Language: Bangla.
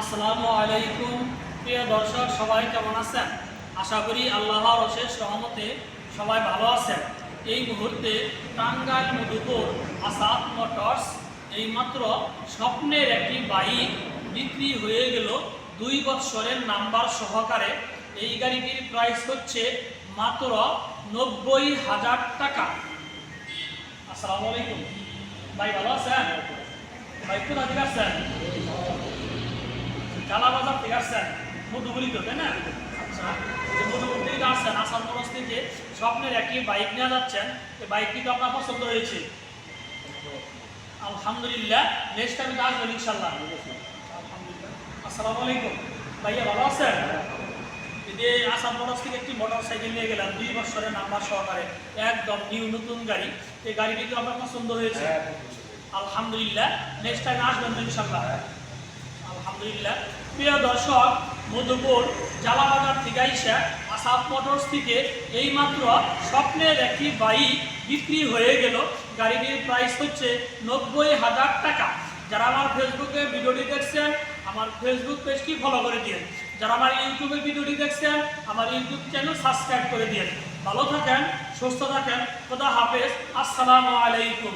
আসসালামু আলাইকুম। প্রিয় দর্শক, সবাই কেমন আছেন? আশা করি আল্লাহর অশেষ রহমতে সবাই ভালো আছেন। এই মুহূর্তে টাঙ্গাইল মধুপুর আসাদ মোটরস এইমাত্র স্বপ্নের একটি বাইক বিক্রি হয়ে গেল দুই বৎসরের নাম্বার সহকারে। এই গাড়িটির প্রাইস হচ্ছে মাত্র নব্বই হাজার টাকা। আসসালামু আলাইকুম। ভাই, ভালো আছেন? ভাই, কোথা থেকে কালাবাজার থেকে আসছেন। মধুবলি তো তাই না? আচ্ছা যে মধুবলি থেকে আসছেন আসাম খরচ থেকে স্বপ্নের একটি বাইক নিয়ে যাচ্ছেন। এই বাইকটি তো আপনার পছন্দ হয়েছে। আলহামদুলিল্লাহ নেক্সট টাইম আসবেন ইনশাল্লাহ আলহামদুলিল্লাহ আসসালামু আলাইকুম। ভাইয়া ভালো আছেন? এই যে আসাম খরচ থেকে একটি মোটর সাইকেল নিয়ে গেলাম দুই বছরের নাম্বার সহকারে। একদম নিউ নতুন গাড়ি। এই গাড়িটি তো আপনার পছন্দ হয়েছে। আলহামদুলিল্লাহ নেক্সট টাইম আসবেন ইনশাল্লাহ আলহামদুলিল্লাহ। প্রিয় দর্শক, মধুপুর জালাবাজার থেকে আইসা আসাদ মোটরস থেকে এইমাত্র স্বপ্নের একটি বাইক বিক্রি হয়ে গেল। গাড়িটির প্রাইস হচ্ছে নব্বই হাজার টাকা। যারা আমার ফেসবুকে ভিডিওটি দেখছেন, আমার ফেসবুক পেজটি ফলো করে দিন যারা আমার ইউটিউবে ভিডিওটি দেখছেন, আমার ইউটিউব চ্যানেল সাবস্ক্রাইব করে দিন ভালো থাকেন, সুস্থ থাকেন, খোদা হাফেজ। আসসালামু আলাইকুম।